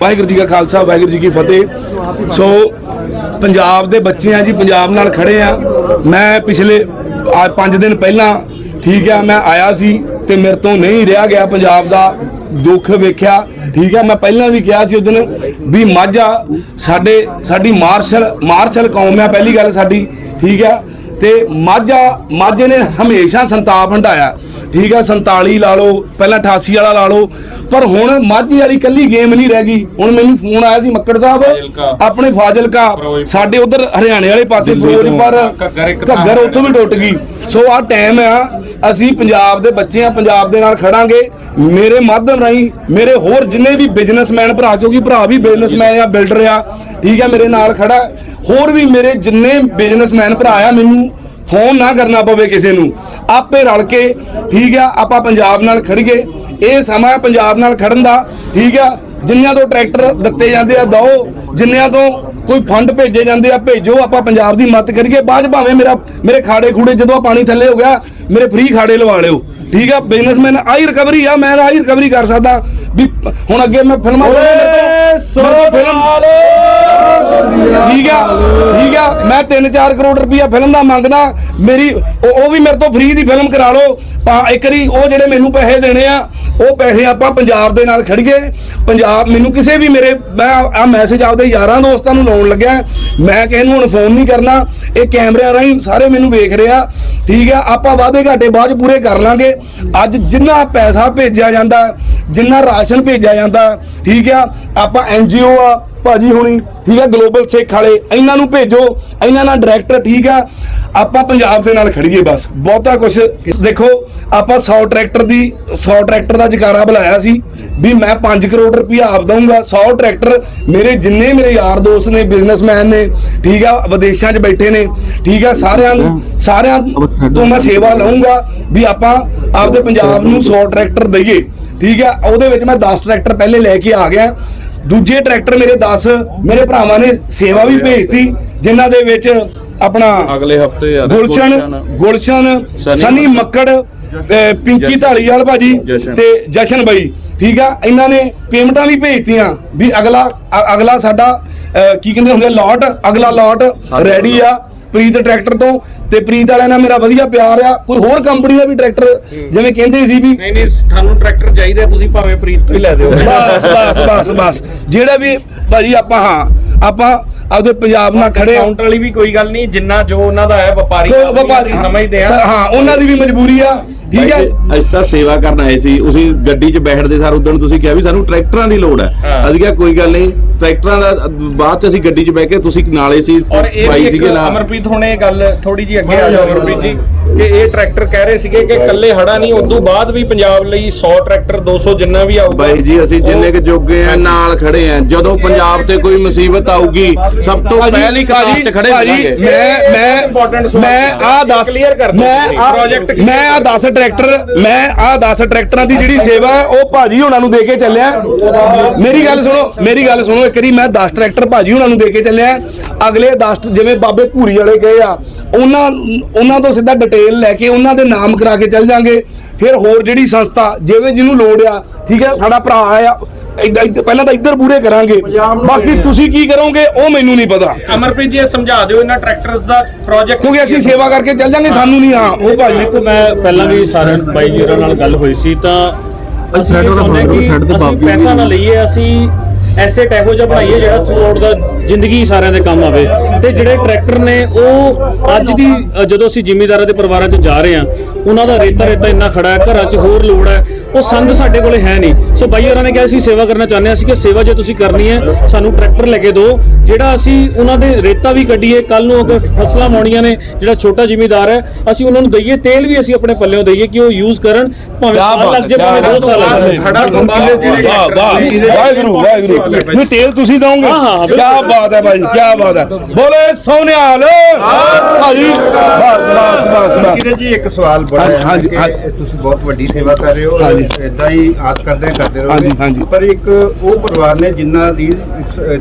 ਵਾਹਿਗੁਰੂ ਜੀ ਕਾ ਖਾਲਸਾ, ਵਾਹਿਗੁਰੂ ਜੀ ਕੀ ਫਤਿਹ। ਸੋ ਪੰਜਾਬ ਦੇ ਬੱਚੇ ਆ ਜੀ, ਪੰਜਾਬ ਨਾਲ ਖੜੇ ਆ। ਮੈਂ ਪਿਛਲੇ 5 ਦਿਨ ਪਹਿਲਾਂ ਠੀਕ ਆ, ਮੈਂ ਆਇਆ ਸੀ ਤੇ ਮੇਰੇ ਤੋਂ ਨਹੀਂ ਰਿਹਾ ਗਿਆ ਪੰਜਾਬ ਦਾ ਦੁੱਖ ਵੇਖਿਆ। ਠੀਕ ਆ, ਮੈਂ ਪਹਿਲਾਂ ਵੀ ਕਿਹਾ ਸੀ ਉਸ ਦਿਨ ਵੀ ਮਾਝਾ ਸਾਡੇ, ਸਾਡੀ ਮਾਰਸ਼ਲ ਮਾਰਸ਼ਲ ਕੌਮ ਆ, ਪਹਿਲੀ ਗੱਲ ਸਾਡੀ। ਠੀਕ ਹੈ ਤੇ ਮਾਝਾ ਮਾਝੇ ਨੇ ਹਮੇਸ਼ਾ ਸੰਤਾਪ ਹੰਡਾਇਆ ਠੀਕ ਆ 47 ਲਾ ਲਓ ਪਹਿਲਾਂ 88 ਵਾਲਾ ਲਾ ਲਓ। ਪਰ ਹੁਣ ਮਾਝੇ ਵਾਲੀ ਕੱਲੀ ਗੇਮ ਨਹੀਂ ਰਹਿ ਗਈ। ਹੁਣ ਮੈਨੂੰ ਫੋਨ ਆਇਆ ਸੀ ਮੱਕੜ ਸਾਹਿਬ ਆਪਣੇ ਫਾਜ਼ਿਲਕਾ ਸਾਡੇ ਉਧਰ ਹਰਿਆਣੇ ਵਾਲੇ ਪਾਸੇ ਫਿਰੋਜ਼ਪੁਰ ਘੱਗਰ ਉੱਥੋਂ ਵੀ ਟੁੱਟ ਗਈ। ਸੋ ਆਹ ਟਾਈਮ ਆ ਅਸੀਂ ਪੰਜਾਬ ਦੇ ਬੱਚੇ ਆ ਪੰਜਾਬ ਦੇ ਨਾਲ ਖੜਾਂਗੇ। ਮੇਰੇ ਮਾਧਿਅਮ ਰਾਹੀਂ ਮੇਰੇ ਹੋਰ ਜਿੰਨੇ ਵੀ ਬਿਜ਼ਨਸਮੈਨ ਭਰਾ ਕਿਉਂਕਿ ਭਰਾ ਵੀ ਬਿਜ਼ਨਸਮੈਨ ਆ ਬਿਲਡਰ ਆ ਠੀਕ ਆ ਮੇਰੇ ਨਾਲ ਖੜਾ ਹੋਰ ਵੀ ਮੇਰੇ ਜਿੰਨੇ ਬਿਜ਼ਨਸਮੈਨ ਭਰਾ ਆ ਮੈਨੂੰ ਫੋਨ ਨਾ ਕਰਨਾ ਪਵੇ ਕਿਸੇ ਨੂੰ। ਆਪੇ ਰਲ ਕੇ ਠੀਕ ਆ, ਆਪਾਂ ਪੰਜਾਬ ਨਾਲ ਖੜੀਏ ਇਹ ਸਮਾਂ ਹੈ ਪੰਜਾਬ ਨਾਲ ਖੜਨ ਦਾ, ਠੀਕ ਆ। ਜਿੰਨਿਆਂ ਤੋਂ ਟਰੈਕਟਰ ਦਿੱਤੇ ਜਾਂਦੇ ਆ, ਦਓ। ਜਿੰਨਿਆਂ ਤੋਂ ਕੋਈ ਫੰਡ ਭੇਜੇ ਜਾਂਦੇ ਆ, ਭੇਜੋ। ਆਪਾਂ ਪੰਜਾਬ ਦੀ ਮਦਦ ਕਰੀਏ। ਬਾਅਦ 'ਚ ਭਾਵੇਂ ਮੇਰਾ ਮੇਰੇ ਖਾੜੇ ਖੂੜੇ ਜਦੋਂ ਪਾਣੀ ਥੱਲੇ ਹੋ ਗਿਆ, ਮੇਰੇ ਫ੍ਰੀ ਖਾੜੇ ਲਵਾ ਲਿਓ। ਠੀਕ ਆ ਬਿਜ਼ਨਸਮੈਨ ਆਹੀ ਰਿਕਵਰੀ ਆ। ਮੈਂ ਆਹੀ ਰਿਕਵਰੀ ਕਰ ਸਕਦਾ। ਵੀ ਹੁਣ ਅੱਗੇ ਮੈਂ ਫਿਲਮਾਂ ਫਿਲਮ ਠੀਕ ਆ ਠੀਕ ਆ। ਮੈਂ 3-4 ਕਰੋੜ ਰੁਪਇਆ ਫਿਲਮ ਦਾ ਮੰਗਦਾ। ਮੇਰੀ ਉਹ ਵੀ ਮੇਰੇ ਤੋਂ ਫ੍ਰੀ ਦੀ ਫਿਲਮ ਕਰਾ ਲਓ। ਪਾ ਇੱਕ ਵਾਰੀ ਉਹ ਜਿਹੜੇ ਮੈਨੂੰ ਪੈਸੇ ਦੇਣੇ ਆ ਉਹ ਪੈਸੇ ਆਪਾਂ ਪੰਜਾਬ ਦੇ ਨਾਲ ਖੜੀਏ। ਪੰਜਾਬ ਮੈਨੂੰ ਕਿਸੇ ਵੀ ਮੇਰੇ ਮੈਂ ਆ ਮੈਸੇਜ ਆਪਦੇ ਯਾਰਾਂ ਦੋਸਤਾਂ ਨੂੰ ਲਾਉਣ ਲੱਗਿਆ। ਮੈਂ ਕਿਸੇ ਨੂੰ ਹੁਣ ਫੋਨ ਨਹੀਂ ਕਰਨਾ। ਇਹ ਕੈਮਰਿਆਂ ਰਾਹੀਂ ਸਾਰੇ ਮੈਨੂੰ ਵੇਖ ਰਿਹਾ। ਠੀਕ ਆ ਆਪਾਂ ਵਾਅਦੇ ਘਾਟੇ ਬਾਅਦ ਪੂਰੇ ਕਰ ਲਾਂਗੇ। ਅੱਜ ਜਿੰਨਾ ਪੈਸਾ ਭੇਜਿਆ ਜਾਂਦਾ ਜਿੰਨਾ ਰਾਸ਼ਨ ਭੇਜਿਆ ਜਾਂਦਾ। ਠੀਕ ਆ? ਆਪਾਂ ਐਨਜੀਓ ਆ, ਭਾਜੀ ਹੁਣੀ, ਠੀਕ ਆ? ਗਲੋਬਲ ਸਿੱਖ ਵਾਲੇ, ਇਹਨਾਂ ਨੂੰ ਭੇਜੋ। ਇਹਨਾਂ ਨਾਲ ਡਾਇਰੈਕਟਰ ਠੀਕ ਆ? ਆਪਾਂ ਪੰਜਾਬ ਦੇ ਨਾਲ ਖੜੀਏ ਬਸ। ਬਹੁਤਾ ਕੁਝ ਦੇਖੋ, ਆਪਾਂ 100 ਟਰੈਕਟਰ ਦੀ 100 ਟਰੈਕਟਰ ਦਾ ਜਕਾਰਾ ਬੁਲਾਇਆ ਸੀ ਵੀ ਮੈਂ 5 ਕਰੋੜ ਰੁਪਇਆ ਆਪ ਦਊਂਗਾ। 100 ਟਰੈਕਟਰ ਮੇਰੇ ਜਿੰਨੇ ਮੇਰੇ ਯਾਰ ਦੋਸਤ ਨੇ ਬਿਜ਼ਨਸਮੈਨ ਨੇ, ਠੀਕ ਆ? ਵਿਦੇਸ਼ਾਂ 'ਚ ਬੈਠੇ ਨੇ, ਠੀਕ ਆ? ਸਾਰਿਆਂ ਨੂੰ, ਸਾਰਿਆਂ ਤੋਂ ਮੈਂ ਸੇਵਾ ਲਵਾਂਗਾ ਵੀ ਆਪਾਂ ਆਪਦੇ ਪੰਜਾਬ ਨੂੰ 100 ਟਰੈਕਟਰ ਦਈਏ। ਠੀਕ ਆ ਉਹਦੇ ਵਿੱਚ ਮੈਂ 10 ਟਰੈਕਟਰ ਪਹਿਲੇ ਲੈ ਕੇ ਆ ਗਿਆ। ਦੂਜੇ ਟਰੈਕਟਰ ਮੇਰੇ 10 ਮੇਰੇ ਭਰਾਵਾਂ ਨੇ ਸੇਵਾ ਵੀ ਭੇਜਤੀ ਜਿਨ੍ਹਾਂ ਦੇ ਵਿੱਚ ਆਪਣਾ ਅਗਲੇ ਹਫ਼ਤੇ ਗੁਲਸ਼ਨ ਗੁਲਸ਼ਨ ਸਨੀ ਮੱਕੜ। ਪਿੰਕੀ ਢਾਲੀਵਾਲ ਭਾਜੀ। ਤੇ ਜਸ਼ਨ ਬਾਈ ਠੀਕ ਆ ਇਹਨਾਂ ਨੇ ਪੇਮੈਂਟਾਂ ਵੀ ਭੇਜਤੀਆਂ ਵੀ ਅਗਲਾ ਅਗਲਾ ਸਾਡਾ ਕੀ ਕਹਿੰਦੇ ਹੁੰਦੇ ਲੋਟ ਅਗਲਾ ਲੋਟ ਰੈਡੀ ਆ। ਪ੍ਰੀਤ ਟਰੈਕਟਰ ਤੋਂ ਤੇ ਪ੍ਰੀਤ ਵਾਲਿਆਂ ਨਾਲ ਮੇਰਾ ਵਧੀਆ ਪਿਆਰ ਆ। ਕੋਈ ਹੋਰ ਕੰਪਨੀ ਦਾ ਵੀ ਟਰੈਕਟਰ ਜਿਵੇਂ ਕਹਿੰਦੇ ਸੀ ਵੀ ਨਹੀਂ ਨਹੀਂ ਤੁਹਾਨੂੰ ਟਰੈਕਟਰ ਚਾਹੀਦਾ ਤੁਸੀਂ ਭਾਵੇਂ ਪ੍ਰੀਤ ਤੋਂ ਹੀ ਲੈ ਦਿਓ। ਬਸ ਬਸ ਬਸ ਬਸ। ਜਿਹੜਾ ਵੀ ਭਾਜੀ ਆਪਾਂ ਹਾਂ ਆਪਾਂ ਆਪਦੇ ਪੰਜਾਬ ਨਾਲ ਖੜੇ ਕਾਊਂਟਰ ਵਾਲੀ ਵੀ ਕੋਈ ਗੱਲ ਨਹੀਂ ਜਿੰਨਾ ਜੋ ਉਹਨਾਂ ਦਾ ਹੈ ਵਪਾਰੀ ਵਪਾਰੀ ਸਮਝਦੇ ਆ ਹਾਂ ਉਹਨਾਂ ਦੀ ਵੀ ਮਜਬੂਰੀ ਆ। ਠੀਕ ਹੈ? ਅਸੀਂ ਤਾਂ ਸੇਵਾ ਕਰਨ ਆਏ ਸੀ ਉਸੇ ਗੱਡੀ 'ਚ ਬੈਠਦੇ ਸਾਰ ਉਦੋਂ ਤੁਸੀਂ ਕਿਹਾ ਵੀ ਸਾਨੂੰ ਟਰੈਕਟਰਾਂ ਦੀ ਲੋੜ ਹੈ। ਅਸੀਂ ਕਿਹਾ ਕੋਈ ਗੱਲ ਨਹੀਂ ਟਰੈਕਟਰਾਂ ਦਾ ਬਾਅਦ 'ਚ ਅਸੀਂ ਗੱਡੀ 'ਚ ਬਹਿ ਕੇ ਤੁਸੀਂ ਨਾਲੇ ਸੀ ਔਰ ਇਹ ਵੀ ਬਾਈ ਇੱਕ ਸੀਗੇ ਨਾਲ। ਅਮਰਪ੍ਰੀਤ ਹੁਣ ਇਹ ਗੱਲ ਥੋੜੀ ਜੀ ਅੱਗੇ ਆ ਜਾਓ ਅਮਰਪ੍ਰੀਤ ਜੀ ਕਿ ਇਹ ਟਰੈਕਟਰ ਕਹਿ ਰਹੇ ਸੀਗੇ ਕਿ ਕੱਲੇ ਹੜਾ ਨਹੀਂ ਉਦੋਂ ਬਾਅਦ ਵੀ ਪੰਜਾਬ ਲਈ 100 ਟਰੈਕਟਰ 200 ਜਿੰਨਾ ਵੀ ਆਊਗਾ। ਬਾਈ ਜੀ ਅਸੀਂ ਜਿੰਨੇ ਕਿ ਜੋਗੇ ਆ ਨਾਲ ਖੜੇ ਆ ਜਦੋਂ ਪੰਜਾਬ ਤੇ ਕੋਈ ਮੁਸੀਬਤ ਆਊਗੀ ਸਭ ਤੋਂ ਪਹਿਲੀ ਕਤਾਰ 'ਚ ਖੜੇ ਹੋਵਾਂਗੇ। ਮੈਂ ਮੈਂ ਮੈਂ ਆ 10 clear ਕਰ ਮੈਂ project clear ਮੈਂ ਆ 10 ਟਰੈਕਟਰ ਮੈਂ ਆ 10 ਟਰੈਕਟਰਾਂ ਦੀ ਜਿਹੜੀ ਸੇਵਾ ਹੈ, ਉਹ ਭਾਜੀ ਉਹਨਾਂ ਨੂੰ ਦੇ ਕੇ ਚੱਲਿਆ। ਮੇਰੀ ਗੱਲ ਸੁਣੋ ਮੇਰੀ ਗੱਲ ਸੁਣੋ ਇੱਕ ਵਾਰੀ ਮੈਂ 10 ਟਰੈਕਟਰ ਭਾਜੀ ਉਹਨਾਂ ਨੂੰ ਦੇ ਕੇ ਚੱਲਿਆ। ਅਗਲੇ 10 ਜਿਵੇਂ ਬਾਬੇ ਭੂਰੀ ਵਾਲੇ ਗਏ ਆ ਉਹਨਾਂ ਉਹਨਾਂ ਤੋਂ ਸਿੱਧਾ ਡਿਟੇਲ ਲੈ ਕੇ ਉਹਨਾਂ ਦੇ ਨਾਮ ਕਰਾ ਕੇ ਚੱਲ ਜਾਾਂਗੇ। ਫਿਰ ਹੋਰ ਜਿਹੜੀ ਸੰਸਥਾ ਜਿਵੇਂ ਜਿਹਨੂੰ ਲੋੜ ਆ ਠੀਕ ਹੈ ਸਾਡਾ ਭਰਾ ਆ ਏਦਾਂ- ਪਹਿਲਾਂ ਤਾਂ ਇੱਧਰ ਪੂਰੇ ਕਰਾਂਗੇ। ਬਾਕੀ ਤੁਸੀਂ ਕੀ ਕਰੋਗੇ ਉਹ ਮੈਨੂੰ ਨਹੀਂ ਪਤਾ। ਅਮਰਪ੍ਰੀਤ ਜੀ ਇਹ ਸਮਝਾ ਦਿਓ ਇਹਨਾਂ ਟਰੈਕਟਰਸ ਦਾ ਪ੍ਰੋਜੈਕਟ ਕਿਉਂਕਿ ਅਸੀਂ ਸੇਵਾ ਕਰਕੇ ਚੱਲ ਜਾਂਗੇ ਸਾਨੂੰ ਨਹੀਂ ਹਾਂ ਉਹ ਭਾਜੀ। ਦੇਖੋ ਮੈਂ ਪਹਿਲਾਂ ਵੀ ਸਾਰੇ ਬਾਈ ਜੀ ਨਾਲ ਗੱਲ ਹੋਈ ਸੀ ਤਾਂ ਅਸੀਂ ਪੈਸਾ ਨਾ ਲਈਏ ਅਸੀਂ ਐਸੇਟ ਇਹੋ ਜਿਹਾ ਬਣਾਈਏ ਜਿਹੜਾ ਥਰੂਆਊਟ ਦਾ ਜ਼ਿੰਦਗੀ ਸਾਰਿਆਂ ਦੇ ਕੰਮ ਆਵੇ। ਤੇ ਜਿਹੜੇ ਟਰੈਕਟਰ ਨੇ ਉਹ ਅੱਜ ਦੀ ਜਦੋਂ ਅਸੀਂ ਜ਼ਿਮੀਂਦਾਰਾਂ ਦੇ ਪਰਿਵਾਰਾਂ 'ਚ ਜਾ ਰਹੇ ਹਾਂ ਉਹਨਾਂ ਦਾ ਰੇਤਾ ਰੇਤਾ ਇੰਨਾ ਖੜਾ ਹੈ ਘਰਾਂ 'ਚ ਹੋਰ ਲੋੜ ਹੈ ਉਹ ਸੰਦ ਸਾਡੇ ਕੋਲੇ ਹੈ ਨਹੀਂ। ਸੋ ਬਾਈ ਹੋਰਾਂ ਨੇ ਕਿਹਾ ਅਸੀਂ ਸੇਵਾ ਕਰਨਾ ਚਾਹੁੰਦੇ ਹਾਂ ਅਸੀਂ ਕਿ ਸੇਵਾ ਜੇ ਤੁਸੀਂ ਕਰਨੀ ਹੈ ਸਾਨੂੰ ਟਰੈਕਟਰ ਲੈ ਕੇ ਦਿਓ। ਜਿਹੜਾ ਅਸੀਂ ਉਹਨਾਂ ਦੇ ਰੇਤਾ ਵੀ ਕੱਢੀਏ ਕੱਲ ਨੂੰ ਅਗਰ ਫਸਲਾਂ ਮਾਉਣੀਆਂ ਨੇ ਜਿਹੜਾ ਛੋਟਾ ਜ਼ਿਮੀਂਦਾਰ ਹੈ ਅਸੀਂ ਉਹਨਾਂ ਨੂੰ ਦਈਏ ਤੇਲ ਵੀ ਅਸੀਂ ਆਪਣੇ ਪੱਲਿਓਂ ਦਈਏ ਕਿ ਉਹ ਯੂਜ਼ ਕਰਨ ਭਾਵੇਂ ਸਾਲ ਲੱਗ ਜਾਏ ਭਾਵੇਂ ਦੋ ਸਾਲ ਲੱਗ ਜਾਏ ਹੜਾ ਤੋਂ ਬਾਅਦ ਵਾਹ ਵਾਹ। ਵਾਹਿਗੁਰੂ ਵਾਹਿਗੁਰੂ। ਨਹੀਂ ਤੇਲ ਤੁਸੀਂ ਦੋਗੇ ਹਾਂ, ਹਾਂ, ਕੀ ਬਾਤ ਹੈ ਭਾਈ ਕੀ ਬਾਤ ਹੈ। ਬੋਲੇ ਸੋਨਿਆਲ। ਭਾਜੀ ਬਸ ਬਸ ਬਸ ਬਸ। ਜੀ ਇੱਕ ਸਵਾਲ ਹਾਂਜੀ, ਹਾਂਜੀ। ਤੁਸੀਂ ਬਹੁਤ ਵੱਡੀ ਸੇਵਾ ਕਰ ਰਹੇ ਹੋ। ਇਦਾਂ ਹੀ ਆਸ ਕਰਦੇ ਹਾਂ ਕਰਦੇ ਹਾਂਜੀ, ਹਾਂਜੀ। ਪਰ ਇੱਕ ਉਹ ਪਰਿਵਾਰ ਨੇ ਜਿਨ੍ਹਾਂ ਦੀ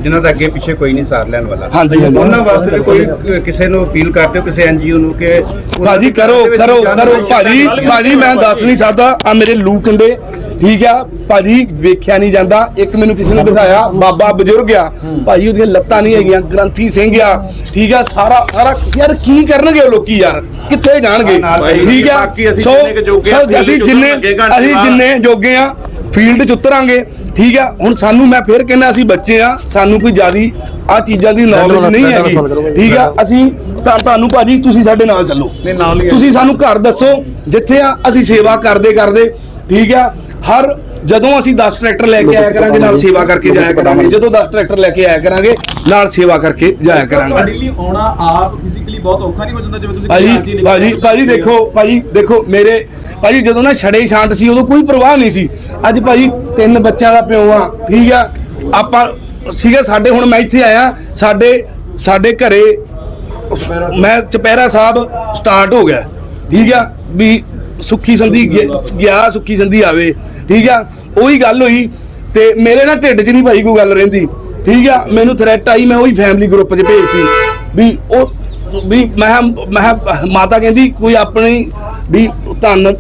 ਜਿਨ੍ਹਾਂ ਦਾ ਅੱਗੇ ਪਿੱਛੇ ਕੋਈ ਨਹੀਂ ਸਾਰ ਲੈਣ ਵਾਲਾ। ਹਾਂਜੀ, ਹਾਂਜੀ। ਉਹਨਾਂ ਵਾਸਤੇ ਕੋਈ ਕਿਸੇ ਨੂੰ ਅਪੀਲ ਕਰਦੇ ਹੋ ਕਿਸੇ ਐਨਜੀਓ ਨੂੰ ਕਿ ਭਾਜੀ ਕਰੋ ਕਰੋ ਕਰੋ। ਭਾਜੀ ਭਾਜੀ ਮੈਂ ਦੱਸ ਨਹੀਂ ਸਕਦਾ। ਆ ਮੇਰੇ ਲੂ ਕੰਡੇ। ਠੀਕ ਆ? ਭਾਜੀ ਵੇਖਿਆ ਨਹੀਂ ਜਾਂਦਾ। ਇੱਕ ਮੈਨੂੰ ਕਿਸੇ ਨੇ ਦਿਖਾਇਆ ਬਾਬਾ ਬਜ਼ੁਰਗ ਆ। ਭਾਜੀ ਉਹਦੀਆਂ ਲੱਤਾਂ ਨਹੀਂ ਹੈਗੀਆਂ ਗ੍ਰੰਥੀ ਸਿੰਘ ਆ। ਠੀਕ ਆ? ਸਾਰਾ ਸਾਰਾ ਯਾਰ ਕੀ ਕਰਨਗੇ ਉਹ ਲੋਕੀ ਯਾਰ? ਕਿੱਥੇ ਜਾਣਗੇ? ਠੀਕ ਆ? ਬਾਕੀ ਅਸੀਂ ਸੋ ਜਿੰਨੇ ਕੁ ਜੋਗੇ ਆ, ਸੋ field ਅਸੀਂ ਚ ਜਿੰਨੇ ਉਤਰਾਂਗੇ ਘੰਟੇ ਅਸੀਂ ਬਾਅਦ। ਜਿੰਨੇ ਜੋਗੇ ਆ ਫੀਲਡ ਚ ਉਤਰਾਂਗੇ ਠੀਕ ਆ ਹੁਣ ਸਾਨੂੰ ਮੈਂ ਫੇਰ ਕਹਿੰਦਾ ਅਸੀਂ ਬੱਚੇ ਆ ਸਾਨੂੰ ਕੋਈ ਜਿਆਦੀ ਆ ਚੀਜ਼ਾਂ ਦੀ ਨੌਲੇਜ ਨਹੀਂ ਹੈਗੀ ਠੀਕ ਆ ਅਸੀਂ ਤਾਂ ਤੁਹਾਨੂੰ ਭਾਜੀ ਤੁਸੀਂ ਸਾਡੇ ਨਾਲ ਚੱਲੋ। ਤੁਸੀਂ ਸਾਨੂੰ ਘਰ ਦੱਸੋ ਜਿੱਥੇ ਆ ਅਸੀਂ ਸੇਵਾ ਕਰਦੇ ਕਰਦੇ ਠੀਕ ਆ ਹਰ ਜਦੋਂ ਅਸੀਂ 10 ਟਰੈਕਟਰ ਲੈ ਕੇ ਆਇਆ ਕਰਾਂਗੇ ਨਾਲ ਸੇਵਾ ਕਰਕੇ ਜਾਇਆ ਕਰਾਂਗੇ। ਜਦੋਂ 10 ਟਰੈਕਟਰ ਲੈ ਕੇ ਆਇਆ ਕਰਾਂਗੇ ਨਾਲ ਸੇਵਾ ਕਰਕੇ ਜਾਇਆ ਕਰਾਂਗੇ। ਲਈ ਆਉਣਾ ਆਪ ਫਿਜ਼ੀਕਲੀ ਬਹੁਤ ਔਖਾ ਨਹੀਂ ਹੋ ਜਾਂਦਾ ਜਿਵੇਂ ਤੁਸੀਂ ਭਾਜੀ ਭਾਜੀ ਭਾਜੀ ਦੇਖੋ ਭਾਜੀ ਦੇਖੋ ਮੇਰੇ ਭਾਜੀ ਜਦੋਂ ਨਾ ਛੜੇ ਛਾਂਟ ਸੀ ਉਦੋਂ ਕੋਈ ਪ੍ਰਵਾਹ ਨਹੀਂ ਸੀ। ਅੱਜ ਭਾਜੀ ਤਿੰਨ ਬੱਚਿਆਂ ਦਾ ਪਿਓ ਆ ਠੀਕ ਆ? ਆਪਾਂ ਸੀਗਾ ਸਾਡੇ ਹੁਣ ਮੈਂ ਇੱਥੇ ਆਇਆ ਸਾਡੇ ਸਾਡੇ ਘਰੇ ਮੈਂ ਚਪੈਰਾ ਸਾਹਿਬ ਸਟਾਰਟ ਹੋ ਗਿਆ ਠੀਕ ਆ? ਵੀ ਸੁੱਖੀ ਸੰਧੀ ਗਿਆ- ਗਿਆ, ਸੁੱਖੀ ਸੰਧੀ ਆਵੇ, ਠੀਕ ਆ? ਉਹੀ ਗੱਲ ਹੋਈ ਤੇ ਮੇਰੇ ਨਾ ਢਿੱਡ 'ਚ ਨਹੀਂ ਭਾਈ ਕੋਈ ਗੱਲ ਰਹਿੰਦੀ, ਠੀਕ ਆ? ਮੈਨੂੰ ਥ੍ਰੈਟ ਆਈ, ਮੈਂ ਉਹੀ ਫੈਮਿਲੀ ਗਰੁੱਪ 'ਚ ਭੇਜਤੀ ਵੀ ਉਹ ਵੀ ਮੈਂ ਕਿਹਾ- ਮੈਂ ਕਿਹਾ, ਮਾਤਾ ਕਹਿੰਦੀ ਕੋਈ ਆਪਣੀ ਵੀ ਧੰਨ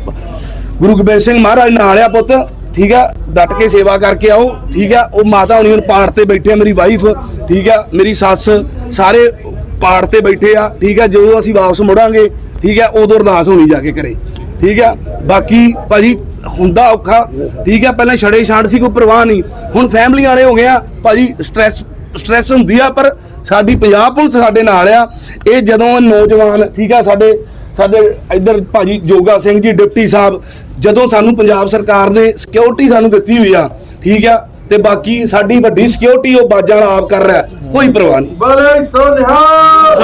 ਗੁਰੂ ਗੋਬਿੰਦ ਸਿੰਘ ਮਹਾਰਾਜ ਨਾਲ ਆ ਪੁੱਤ, ਠੀਕ ਆ? ਡਟ ਕੇ ਸੇਵਾ ਕਰਕੇ ਆਓ, ਠੀਕ ਆ? ਉਹ ਮਾਤਾ ਹੁਣੀ ਹੁਣ ਪਾਠ ਤੇ ਬੈਠੇ ਆ, ਮੇਰੀ ਵਾਈਫ ਠੀਕ ਆ? ਮੇਰੀ ਸੱਸ ਸਾਰੇ ਪਾਠ ਤੇ ਬੈਠੇ ਆ, ਠੀਕ ਆ? ਜਦੋਂ ਅਸੀਂ ਵਾਪਸ ਮੁੜਾਂਗੇ, ਠੀਕ ਆ? ਉਦੋਂ ਅਰਦਾਸ ਹੋਣੀ ਜਾ ਕੇ ਕਰੇ ਠੀਕ ਆ? ਬਾਕੀ ਭਾਜੀ ਹੁੰਦਾ ਔਖਾ ਠੀਕ ਆ? ਪਹਿਲਾਂ ਛੜੇ ਛਾਂਟ ਸੀ ਕੋਈ ਪ੍ਰਵਾਹ ਨਹੀਂ। ਹੁਣ ਫੈਮਿਲੀ ਵਾਲੇ ਹੋ ਗਏ ਆ ਭਾਜੀ ਸਟ੍ਰੈਸ ਸਟ੍ਰੈਸ ਹੁੰਦੀ ਆ ਪਰ ਸਾਡੀ ਪੰਜਾਬ ਪੁਲਿਸ ਸਾਡੇ ਨਾਲ ਆ। ਇਹ ਜਦੋਂ ਨੌਜਵਾਨ ਠੀਕ ਆ? ਸਾਡੇ ਸਾਡੇ ਇੱਧਰ ਭਾਜੀ ਜੋਗਾ ਸਿੰਘ ਜੀ ਡਿਪਟੀ ਸਾਹਿਬ ਜਦੋਂ ਸਾਨੂੰ ਪੰਜਾਬ ਸਰਕਾਰ ਨੇ ਸਿਕਿਉਰਿਟੀ ਸਾਨੂੰ ਦਿੱਤੀ ਹੋਈ ਆ ਠੀਕ ਆ? ਤੇ ਬਾਕੀ ਸਾਡੀ ਵੱਡੀ ਸਿਕਿਉਰਿਟੀ ਉਹ ਬਾਜਾਂ ਵਾਲਾ ਆਪ ਕਰ ਰਿਹਾ ਕੋਈ ਪਰਵਾਹ ਨਹੀਂ। ਬਲੇ ਸੋ ਨਿਹਾਲ